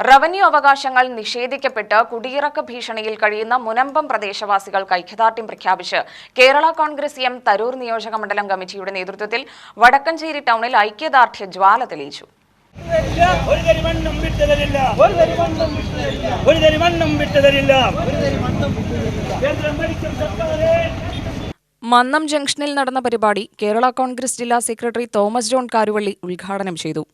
Revenue അവകാശങ്ങൾ നിഷേധിക്കപ്പെട്ട് കുടിയിറക്ക ഭീഷണിയിൽ കഴിയുന്ന മുനമ്പം പ്രദേശവാസികൾ ഐക്യദാർഢ്യം പ്രഖ്യാപിച്ച് കേരള കോൺഗ്രസ് എം തരൂർ നിയോജക മണ്ഡലം കമ്മിറ്റിയുടെ നേതൃത്വത്തിൽ വടക്കഞ്ചേരി ടൗണിൽ ഐക്യദാർഢ്യ ജ്വാല തെളിയിച്ചു. മന്നം ജംഗ്ഷനിൽ നടന്ന പരിപാടി കേരള കോൺഗ്രസ് ജില്ലാ സെക്രട്ടറി തോമസ് ജോൺ കാരുവള്ളി ഉദ്ഘാടനം ചെയ്തു.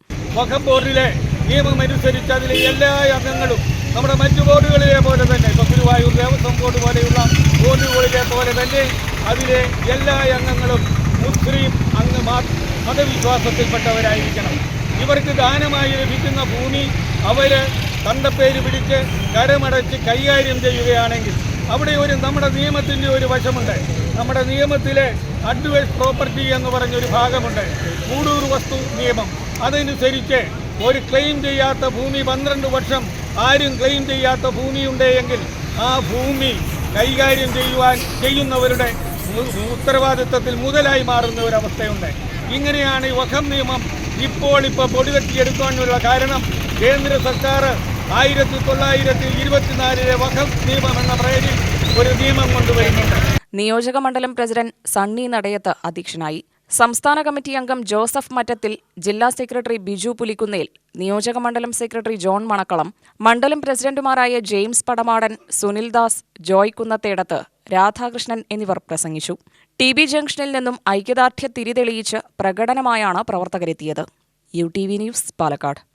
നിയമമനുസരിച്ച് അതിലെ എല്ലാ അംഗങ്ങളും നമ്മുടെ മറ്റു ബോർഡുകളിലെ പോലെ തന്നെ ഇപ്പോൾ ഗുരുവായൂർ ദേവസ്വം ബോർഡ് പോലെയുള്ള ബോർഡുകളിലെ പോലെ തന്നെ അതിലെ എല്ലാ അംഗങ്ങളും മുസ്ലിം അംഗ മതവിശ്വാസത്തിൽപ്പെട്ടവരായിരിക്കണം. ഇവർക്ക് ദാനമായി ലഭിക്കുന്ന ഭൂമി അവർ തണ്ടപ്പേര് പിടിച്ച് കരമടച്ച് കൈകാര്യം ചെയ്യുകയാണെങ്കിൽ അവിടെ ഒരു നമ്മുടെ നിയമത്തിന്റെ ഒരു വശമുണ്ട്. നമ്മുടെ നിയമത്തിലെ അഡ്വൈസ് പ്രോപ്പർട്ടി എന്ന് പറഞ്ഞൊരു ഭാഗമുണ്ട്. കൂടൂർ വസ്തു നിയമം. അതനുസരിച്ച് ഒരു ക്ലെയിം ചെയ്യാത്ത ഭൂമി പന്ത്രണ്ട് വർഷം ആരും ക്ലെയിം ചെയ്യാത്ത ഭൂമിയുണ്ട് എങ്കിൽ ആ ഭൂമി കൈകാര്യം ചെയ്യുവാൻ ചെയ്യുന്നവരുടെ ഉത്തരവാദിത്വത്തിൽ മുതലായി മാറുന്ന ഒരവസ്ഥയുണ്ട് ഇങ്ങനെയാണ് ഈ വഖം നിയമം ഇപ്പോൾ ഇപ്പോൾ പൊടിവെട്ടിയെടുക്കാനുള്ള കാരണം. കേന്ദ്ര സർക്കാർ ആയിരത്തി തൊള്ളായിരത്തി ഇരുപത്തിനാലിലെ വഖം നിയമം എന്ന പേരിൽ ഒരു നിയമം കൊണ്ടുവരുന്നുണ്ട്. നിയോജക മണ്ഡലം പ്രസിഡന്റ് സണ്ണി നടയത്ത് അധ്യക്ഷനായി. സംസ്ഥാന കമ്മിറ്റി അംഗം ജോസഫ് മറ്റത്തിൽ ജില്ലാ സെക്രട്ടറി ബിജു പുലിക്കുന്നേൽ നിയോജക മണ്ഡലം സെക്രട്ടറി ജോൺ മണക്കളം മണ്ഡലം പ്രസിഡന്റുമാരായ ജെയിംസ് പടമാടൻ സുനിൽ ദാസ് ജോയ് കുന്നത്തേടത്ത് രാധാകൃഷ്ണൻ എന്നിവർ പ്രസംഗിച്ചു. ടി ബി ജംഗ്ഷനിൽ നിന്നും ഐക്യദാർഢ്യ തിരി തെളിയിച്ച് പ്രകടനമായാണ് പ്രവർത്തകരെത്തിയത്. U T V news Palakkad.